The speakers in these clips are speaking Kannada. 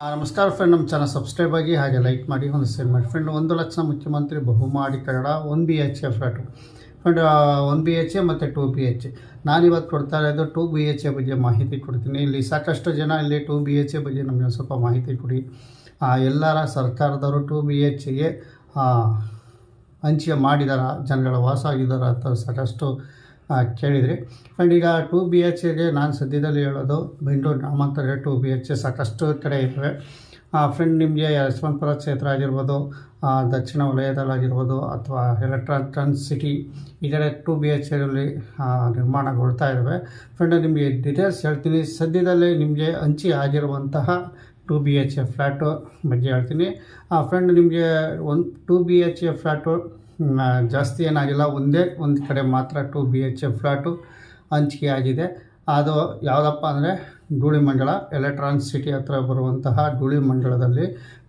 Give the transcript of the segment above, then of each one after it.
ನಮಸ್ಕಾರ ಫ್ರೆಂಡ್ ನಮ್ಮ ಚಾನಲ್ ಸಬ್ಸ್ಕ್ರೈಬ್ ಆಗಿ ಹಾಗೆ ಲೈಕ್ ಮಾಡಿ, ಒಂದು ಶೇರ್ ಮಾಡಿ. ಫ್ರೆಂಡ್ ಒಂದು ಲಕ್ಷ ಮುಖ್ಯಮಂತ್ರಿ ಬಹುಮಾಡಿ Kannada one B H A flat friend one B H A ಮತ್ತು ಟು ಬಿ ಎಚ್ ಎ ನಾನಿವತ್ತು ಕೊಡ್ತಾ ಇರೋದು ಟು ಬಿ ಎಚ್ ಎ ಬಗ್ಗೆ ಮಾಹಿತಿ ಕೊಡ್ತೀನಿ. ಇಲ್ಲಿ ಸಾಕಷ್ಟು ಜನ ಇಲ್ಲಿ ಟು ಬಿ ಎಚ್ ಎ ಬಗ್ಗೆ ನಮಗೆ ಸ್ವಲ್ಪ ಮಾಹಿತಿ ಕೊಡಿ. ಎಲ್ಲರ ಸರ್ಕಾರದವರು ಟು ಬಿ ಎಚ್ ಎಗೆ ಹಂಚಿಕೆ ಮಾಡಿದಾರ, ಜನಗಳ ವಾಸ ಆಗಿದ್ದಾರೆ ಅಥವಾ ಸಾಕಷ್ಟು ಕೇಳಿದ್ರಿ. ಆ್ಯಂಡ್ ಈಗ ಟೂ ಬಿ ಎಚ್ ಎಗೆ ನಾನು ಸದ್ಯದಲ್ಲಿ ಹೇಳೋದು ಬೆಂಗಳೂರು ಗ್ರಾಮಾಂತರ ಟು ಬಿ ಎಚ್ ಸಾಕಷ್ಟು ಕಡೆ ಇದ್ದಾವೆ ಫ್ರೆಂಡ್ ನಿಮಗೆ ಯಶವಂತಪುರ ಕ್ಷೇತ್ರ ಆಗಿರ್ಬೋದು ದಕ್ಷಿಣ ವಲಯದಲ್ಲಾಗಿರ್ಬೋದು ಅಥವಾ ಎಲೆಕ್ಟ್ರಾನ್ ಸಿಟಿ ಈ ಕಡೆ ಟು ಬಿ ಎಚ್ ಎಲ್ಲಿ ನಿರ್ಮಾಣಗೊಳ್ತಾ ಇದ್ದಾವೆ ಫ್ರೆಂಡ್ ನಿಮಗೆ ಡೀಟೇಲ್ಸ್ ಹೇಳ್ತೀನಿ. ಸದ್ಯದಲ್ಲೇ ನಿಮಗೆ ಹಂಚಿ ಆಗಿರುವಂತಹ two B H A flat ಬಗ್ಗೆ ಹೇಳ್ತೀನಿ. ಫ್ರೆಂಡ್ ನಿಮಗೆ ಒಂದು two B H A flat ಜಾಸ್ತಿ ಏನಾಗಿಲ್ಲ. ಒಂದೇ ಒಂದು ಕಡೆ ಮಾತ್ರ two B H A flat ಹಂಚಿಕೆ ಆಗಿದೆ. ಅದು ಯಾವುದಪ್ಪ ಅಂದರೆ ಧೂಳಿ ಮಂಡಳ ಎಲೆಕ್ಟ್ರಾನಿಕ್ ಸಿಟಿ ಹತ್ರ ಬರುವಂತಹ ಧೂಳಿ ಮಂಡಳದಲ್ಲಿ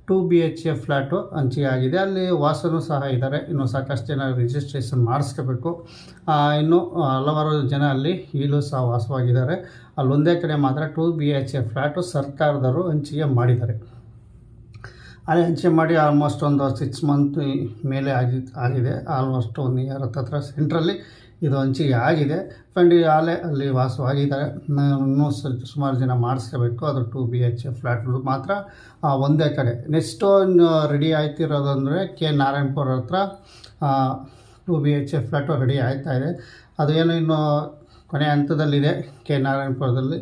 two B H A flat ಹಂಚಿಕೆ ಆಗಿದೆ. ಅಲ್ಲಿ ವಾಸನೂ ಸಹ ಇದ್ದಾರೆ ಇನ್ನು ಸಾಕಷ್ಟು ಜನ ರಿಜಿಸ್ಟ್ರೇಷನ್ ಮಾಡಿಸ್ಕೋಬೇಕು. ಇನ್ನು ಹಲವಾರು ಜನ ಅಲ್ಲಿ ಈಗಲೂ ಸಹ ವಾಸವಾಗಿದ್ದಾರೆ. ಅಲ್ಲೊಂದೇ ಕಡೆ ಮಾತ್ರ two B H A flat ಸರ್ಕಾರದವರು ಹಂಚಿಕೆ ಮಾಡಿದ್ದಾರೆ. ಅಲ್ಲಿ ಹಂಚಿ ಮಾಡಿ ಆಲ್ಮೋಸ್ಟ್ ಒಂದು ಸಿಕ್ಸ್ ಮಂತ್ ಮೇಲೆ ಆಗಿ ಆಗಿದೆ. ಆಲ್ಮೋಸ್ಟ್ ಒಂದು ಇಯರ್ ಹತ್ತತ್ರ ಸೆಂಟ್ರಲ್ಲಿ ಇದು ಹಂಚಿಗೆ ಆಗಿದೆ. ಫ್ರೆಂಡ್ ಆಲೆ ಅಲ್ಲಿ ವಾಸವಾಗಿದ್ದಾರೆ. ನಾನು ಇನ್ನೂ ಸುಮಾರು ಜನ ಮಾಡಿಸ್ಕೋಬೇಕು. ಅದು ಟು ಬಿ ಎಚ್ ಫ್ಲ್ಯಾಟ್ಗಳು ಮಾತ್ರ. ಒಂದೇ ಕಡೆ. ನೆಕ್ಸ್ಟು ರೆಡಿ ಆಯ್ತಿರೋದಂದರೆ ಕೆ ನಾರಾಯಣಪುರ ಹತ್ರ two B H A flat ready ಆಯ್ತಾ ಇದೆ. ಅದು ಏನು ಇನ್ನು ಕೊನೆ ಹಂತದಲ್ಲಿದೆ ಕೆ ನಾರಾಯಣಪುರದಲ್ಲಿ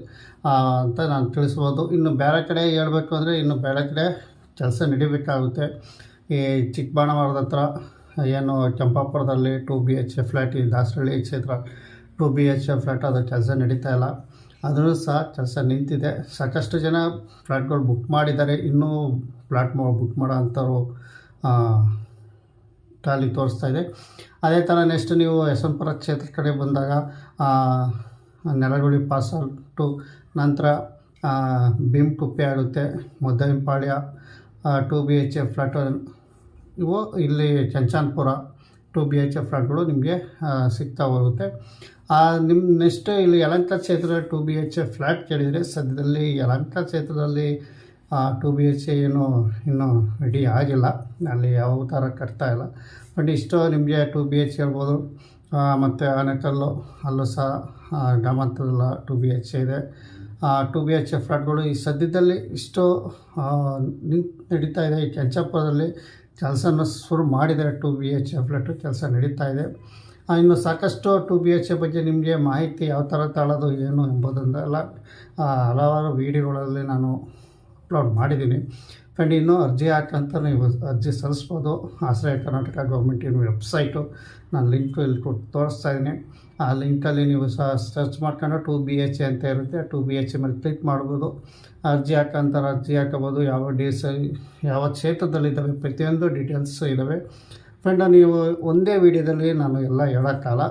ಅಂತ ನಾನು ತಿಳಿಸ್ಬೋದು. ಇನ್ನು ಬೇರೆ ಕಡೆ ಹೇಳಬೇಕು ಅಂದರೆ ಇನ್ನು ಬೇರೆ ಕಡೆ ಕೆಲಸ ನಡಿಬೇಕಾಗುತ್ತೆ. ಈ ಚಿಕ್ಕಬಾಣವಾರದ ಹತ್ರ, ಏನು ಕೆಂಪಾಪುರದಲ್ಲಿ two B H A flat, ಈ ದಾಸರಳ್ಳಿ ಕ್ಷೇತ್ರ two B H A flat ಅದು ಕೆಲಸ ನಡೀತಾ ಇಲ್ಲ. ಆದರೂ ಸಹ ಕೆಲಸ ನಿಂತಿದೆ. ಸಾಕಷ್ಟು ಜನ ಫ್ಲ್ಯಾಟ್ಗಳು ಬುಕ್ ಮಾಡಿದ್ದಾರೆ. ಇನ್ನೂ ಫ್ಲ್ಯಾಟ್ ಬುಕ್ ಮಾಡೋ ಅಂಥವ್ರು ಟಾಲಿ ತೋರಿಸ್ತಾ ಇದೆ. ಅದೇ ಥರ ನೆಕ್ಸ್ಟ್ ನೀವು ಯಶವಂತಪುರ ಕ್ಷೇತ್ರ ಕಡೆ ಬಂದಾಗ ನೆಲಗುಳಿ ಪಾಸ್ ಪಾಸಲ್ಟು ನಂತರ ಭೀಮ್ ಟುಪ್ಪಿ ಆಗುತ್ತೆ Muddaiahpalya two B H A flat ಇವು ಇಲ್ಲಿ Chanchanpura two B H A ಫ್ಲ್ಯಾಟ್ಗಳು ನಿಮಗೆ ಸಿಗ್ತಾ ಹೋಗುತ್ತೆ. ನಿಮ್ಮ ನೆಕ್ಸ್ಟ್ ಇಲ್ಲಿ ಯಲಂಕ ಕ್ಷೇತ್ರ two B H A flat ಕೇಳಿದರೆ ಸದ್ಯದಲ್ಲಿ ಯಲಂಕ ಕ್ಷೇತ್ರದಲ್ಲಿ ಟು ಬಿ ಎಚ್ ಏನು ಇನ್ನೂ ರೆಡಿ ಆಗಿಲ್ಲ. ಅಲ್ಲಿ ಯಾವ ಥರ ಕಟ್ತಾ ಇಲ್ಲ. ಬಟ್ ಇಷ್ಟು ನಿಮಗೆ ಟು ಬಿ ಎಚ್ ಹೇಳ್ಬೋದು. ಮತ್ತು ಆನೆಕಲ್ಲು ಅಲ್ಲೂ ಸಹ ಆ, ಟು ಬಿ ಎಚ್ ಇದೆ. ಟು ಬಿ ಎಚ್ ಎ ಈ ಸದ್ಯದಲ್ಲಿ ಇಷ್ಟು ನಡೀತಾ ಇದೆ. ಈ ಕೆಂಚಾಪುರದಲ್ಲಿ ಕೆಲಸನ ಶುರು ಮಾಡಿದ್ದಾರೆ ಟು ಬಿ ಎಚ್ ಎ ಕೆಲಸ ನಡೀತಾ ಇದೆ. ಇನ್ನು ಸಾಕಷ್ಟು ಟು ಬಿ ಎಚ್ ಬಗ್ಗೆ ನಿಮಗೆ ಮಾಹಿತಿ ಯಾವ ಥರ ತಾಳೋದು ಏನು ಎಂಬುದನ್ನೆಲ್ಲ ಆ, ಹಲವಾರು ವೀಡಿಯೋಗಳಲ್ಲಿ ನಾನು ಅಪ್ಲೋಡ್ ಮಾಡಿದ್ದೀನಿ. ಫ್ರೆಂಡ್, ಇನ್ನೂ ಅರ್ಜಿ ಹಾಕಂತ ನೀವು ಅರ್ಜಿ ಸಲ್ಲಿಸ್ಬೋದು. ಆಶ್ರಯ ಕರ್ನಾಟಕ ಗೌರ್ಮೆಂಟಿನ ವೆಬ್ಸೈಟು ನಾನು ಲಿಂಕ್ ಇಲ್ಲಿ ಕೊಟ್ಟು ತೋರಿಸ್ತಾ ಇದ್ದೀನಿ ಆ ಲಿಂಕಲ್ಲಿ ನೀವು ಸಹ ಸರ್ಚ್ ಮಾಡ್ಕೊಂಡು ಟು ಬಿ ಎಚ್ ಎ ಅಂತ ಇರುತ್ತೆ. ಟು ಬಿ ಎಚ್ ಎ ಮೇಲೆ ಕ್ಲಿಕ್ ಮಾಡ್ಬೋದು. ಅರ್ಜಿ ಹಾಕಂತಾರೆ ಅರ್ಜಿ ಹಾಕೋಬೋದು. ಯಾವ ಡೇಸ್ ಯಾವ ಕ್ಷೇತ್ರದಲ್ಲಿದ್ದಾವೆ ಪ್ರತಿಯೊಂದು ಡೀಟೇಲ್ಸ್ ಇದ್ದಾವೆ ಫ್ರೆಂಡ್, ನೀವು ಒಂದೇ ವಿಡಿಯೋದಲ್ಲಿ ನಾನು ಎಲ್ಲ ಹೇಳೋಕ್ಕಲ್ಲ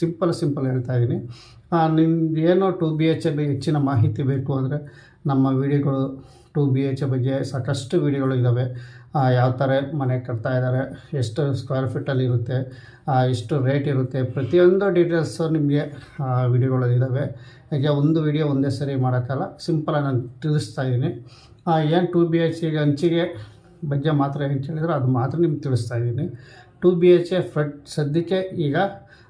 ಸಿಂಪಲ್ ಸಿಂಪಲ್ ಹೇಳ್ತಾ ಇದ್ದೀನಿ ನಿಮ್ಗೆ ಏನೋ ಟು ಬಿ ಎಚ್ ಬಗ್ಗೆ ಹೆಚ್ಚಿನ ಮಾಹಿತಿ ಬೇಕು ಅಂದರೆ ನಮ್ಮ ವಿಡಿಯೋಗಳು ಟು ಬಿ ಎಚ್ ಬಗ್ಗೆ ಸಾಕಷ್ಟು ವಿಡಿಯೋಗಳು ಇದ್ದಾವೆ ಯಾವ ಥರ ಮನೆ ಕಟ್ತಾ ಇದ್ದಾರೆ ಎಷ್ಟು ಸ್ಕ್ವೇರ್ ಫೀಟಲ್ಲಿ ಇರುತ್ತೆ ಎಷ್ಟು ರೇಟ್ ಇರುತ್ತೆ, ಪ್ರತಿಯೊಂದು ಡೀಟೇಲ್ಸು ನಿಮಗೆ ವಿಡಿಯೋಗಳಲ್ಲಿ ಇದ್ದಾವೆ ಹಾಗೆ ಒಂದು ವಿಡಿಯೋ ಒಂದೇ ಸರಿ ಮಾಡೋಕ್ಕಲ್ಲ ಸಿಂಪಲಾಗಿ ನಾನು ತಿಳಿಸ್ತಾ ಇದ್ದೀನಿ. ಏನು ಟು ಬಿ ಎಚ್ ಈಗ ಹಂಚಿಗೆ ಬಗ್ಗೆ ಮಾತ್ರ ಏನು ಕೇಳಿದ್ರೆ ಅದು ಮಾತ್ರ ನಿಮ್ಗೆ ತಿಳಿಸ್ತಾ ಇದ್ದೀನಿ. Two B H A flat ಸದ್ಯಕ್ಕೆ ಈಗ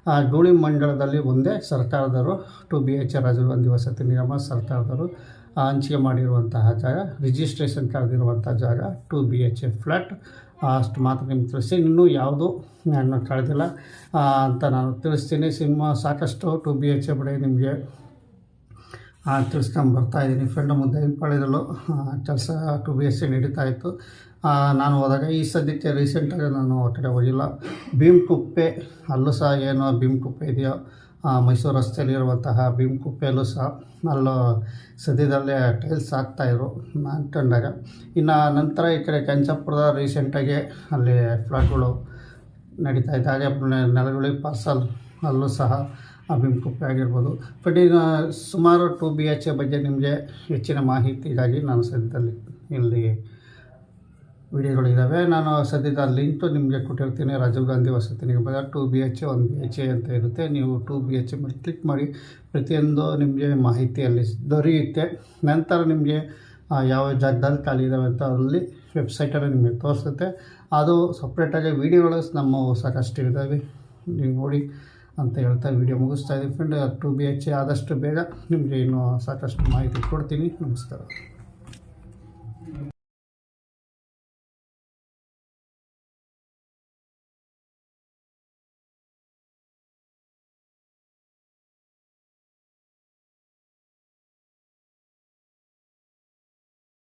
ಆ, ಡೂಳಿ ಮಂಡಳದಲ್ಲಿ ಒಂದೇ ಸರ್ಕಾರದವರು two B H Rajiv Gandhi ವಸತಿ ನಿಗಮ ಸರ್ಕಾರದವರು ಹಂಚಿಕೆ ಮಾಡಿರುವಂತಹ ಜಾಗ ರಿಜಿಸ್ಟ್ರೇಷನ್ ಕಳೆದಿರುವಂಥ ಜಾಗ two B H A flat ಅಷ್ಟು ಮಾತ್ರ ನಿಮ್ಗೆ ತಿಳಿಸಿ ಇನ್ನೂ ಯಾವುದು ನಾನು ಕಳೆದಿಲ್ಲ. ಅಂತ ನಾನು ತಿಳಿಸ್ತೀನಿ. ಸಿನಿಮಾ ಸಾಕಷ್ಟು ಟು ಬಿ ಎಚ್ ಎ ಬಳಿ ನಿಮಗೆ ತಿಳಿಸ್ಕೊಂಡು ಬರ್ತಾ ಇದ್ದೀನಿ. ಫ್ರೆಂಡ್ ಮುಂದೆ ಹಿಂಪಾಳ್ಯದಲ್ಲೂ ಕೆಲಸ ಟು ಬಿ ಎಚ್ ಎ ನಡೀತಾ ಇತ್ತು. ನಾನು ಹೋದಾಗ ಈ ಸದ್ಯಕ್ಕೆ ರೀಸೆಂಟಾಗಿ ನಾನು ಆ ಕಡೆ ಹೋಗಿಲ್ಲ. ಭೀಮ್ಕುಪ್ಪೆ ಅಲ್ಲೂ ಸಹ ಏನು ಭೀಮ್ಕುಪ್ಪೆ ಇದೆಯೋ ಆ, ಮೈಸೂರು ರಸ್ತೆಯಲ್ಲಿರುವಂತಹ ಭೀಮ್ಕುಪ್ಪೆಯಲ್ಲೂ ಸಹ ಅಲ್ಲೂ ಸದ್ಯದಲ್ಲೇ ಟೈಲ್ಸ್ ಹಾಕ್ತಾಯಿದ್ರು ನಾನು ಕಂಡಾಗ. ಇನ್ನು ನಂತರ ಈ ಕಡೆ ಕಂಚಾಪುರದ ರೀಸೆಂಟಾಗಿ ಅಲ್ಲಿ ಫ್ಲಾಟ್ಗಳು ನಡೀತಾ ಇದೆ ಹಾಗೆ ನೆಲಗುಳಿ ಪಾರ್ಸಲ್ ಅಲ್ಲೂ ಸಹ ಭೀಮ್ಕುಪ್ಪೆ ಆಗಿರ್ಬೋದು. ಬಟ್ ಈಗ ಸುಮಾರು ಟು ಬಿ ಎಚ್ ಬಗ್ಗೆ ನಿಮಗೆ ಹೆಚ್ಚಿನ ಮಾಹಿತಿಗಾಗಿ ನಾನು ಸದ್ಯದಲ್ಲಿ ಇಲ್ಲಿ ವಿಡಿಯೋಗಳಿದ್ದಾವೆ ನಾನು ಸದ್ಯದ ಲಿಂಕ್ ನಿಮಗೆ ಕೊಟ್ಟಿರ್ತೀನಿ. ರಾಜೀವ್ ಗಾಂಧಿ ವಸತಿ ನಿಗಮದ two B H one B H A ಅಂತ ಇರುತ್ತೆ. ನೀವು ಟು ಬಿ ಎಚ್ ಮೇಲೆ ಕ್ಲಿಕ್ ಮಾಡಿ, ಪ್ರತಿಯೊಂದು ನಿಮಗೆ ಮಾಹಿತಿಯಲ್ಲಿ ದೊರೆಯುತ್ತೆ. ನಂತರ ನಿಮಗೆ ಯಾವ ಜಾಗದಲ್ಲಿ ಖಾಲಿ ಇದ್ದಾವೆ ಅಂತ ಅಲ್ಲಿ ವೆಬ್ಸೈಟಲ್ಲಿ ನಿಮಗೆ ತೋರಿಸುತ್ತೆ. ಅದು ಸಪ್ರೇಟಾಗಿ ವೀಡಿಯೋಗಳು ನಮ್ಮ ಸಾಕಷ್ಟು ಇದ್ದಾವೆ ನೀವು ನೋಡಿ ಅಂತ ಹೇಳ್ತಾ ವಿಡಿಯೋ ಮುಗಿಸ್ತಾ ಇದ್ದೀವಿ ಫ್ರೆಂಡ್ ಟು ಬಿ ಎಚ್ ಆದಷ್ಟು ಬೇಗ ನಿಮಗೆ ಇನ್ನೂ ಸಾಕಷ್ಟು ಮಾಹಿತಿ ಕೊಡ್ತೀನಿ. ನಮಸ್ಕಾರ.